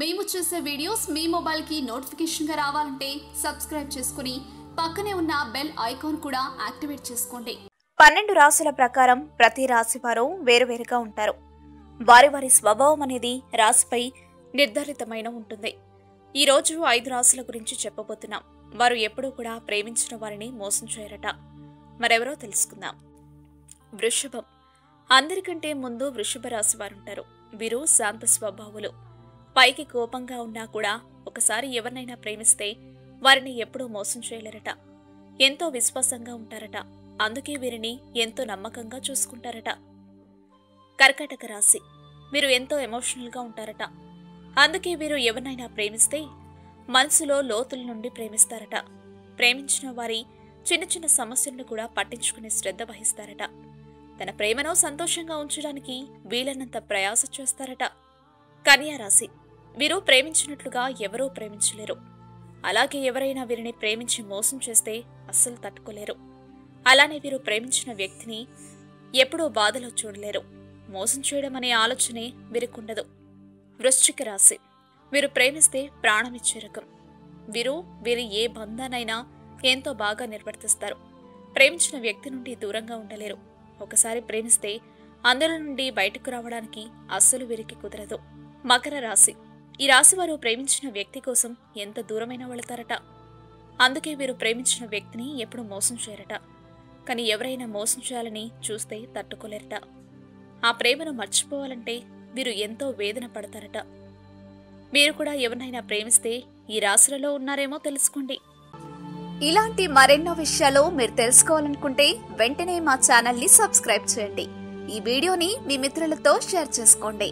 మేము చేసే వీడియోస్ మీ మొబైల్కి నోటిఫికేషన్గా రావాలంటే సబ్స్క్రైబ్ చేసుకుని పక్కనే ఉన్న బెల్ ఐకాన్ కూడా యాక్టివేట్ చేసుకోండి. పన్నెండు రాసుల ప్రకారం ప్రతి రాశి వారు వేరువేరుగా ఉంటారు. వారి వారి స్వభావం అనేది రాశిపై నిర్ధారితమైన ఉంటుంది. ఈ రోజు ఐదు రాశుల గురించి చెప్పబోతున్నాం. వారు ఎప్పుడూ కూడా ప్రేమించిన వారిని మోసం చేయరట. మరెవరో తెలుసుకుందాం. వృషభం. అందరికంటే ముందు వృషభ రాశి వారుంటారు వీరు శాంత స్వభావులు. పైకి కోపంగా ఉన్నా కూడా ఒకసారి ఎవరినైనా ప్రేమిస్తే వారిని ఎప్పుడూ మోసం చేయలేరట. ఎంతో విశ్వాసంగా ఉంటారట. అందుకే వీరిని ఎంతో నమ్మకంగా చూసుకుంటారట. కర్కటక రాశి. వీరు ఎంతో ఎమోషనల్గా ఉంటారట. అందుకే వీరు ఎవరినైనా ప్రేమిస్తే మనసులో లోతుల నుండి ప్రేమిస్తారట. ప్రేమించిన వారి చిన్న చిన్న సమస్యలను కూడా పట్టించుకునే శ్రద్ధ వహిస్తారట. తన ప్రేమను సంతోషంగా ఉంచడానికి వీలైనంత ప్రయాస చేస్తారట. కన్యా రాశి. వీరు ప్రేమించినట్లుగా ఎవరూ ప్రేమించలేరు. అలాగే ఎవరైనా వీరిని ప్రేమించి మోసం చేస్తే అస్సలు తట్టుకోలేరు. అలానే వీరు ప్రేమించిన వ్యక్తిని ఎప్పుడూ బాధలో చూడలేరు. మోసం చేయడం అనే ఆలోచనే వీరికుండదు. వృశ్చిక రాశి. వీరు ప్రేమిస్తే ప్రాణమిచ్చే రకం. వీరు వీరి ఏ బంధానైనా ఎంతో బాగా నిర్వర్తిస్తారు. ప్రేమించిన వ్యక్తి నుండి దూరంగా ఉండలేరు. ఒకసారి ప్రేమిస్తే అందులో నుండి బయటకు రావడానికి అస్సలు వీరికి కుదరదు. మకర రాశి. ఈ రాశి వారు ప్రేమించిన వ్యక్తి కోసం ఎంత దూరమైన వెళతారట? అందుకే వీరు ప్రేమించిన వ్యక్తిని ఎప్పుడు మోసం చేయరట. కానీ ఎవరైనా మోసం చేయాలని చూస్తే తట్టుకోలేరట. ఆ ప్రేమను మర్చిపోవాలంటే వీరు ఎంతో వేదన పడతారట. మీరు కూడా ఎవరినైనా ప్రేమిస్తే ఈ రాశులలో ఉన్నారేమో తెలుసుకోండి. ఇలాంటి మరెన్నో విషయాలు మీరు తెలుసుకోవాలనుకుంటే వెంటనే మా ఛానల్ని సబ్స్క్రైబ్ చేయండి. ఈ వీడియోని మీ మిత్రులతో షేర్ చేసుకోండి.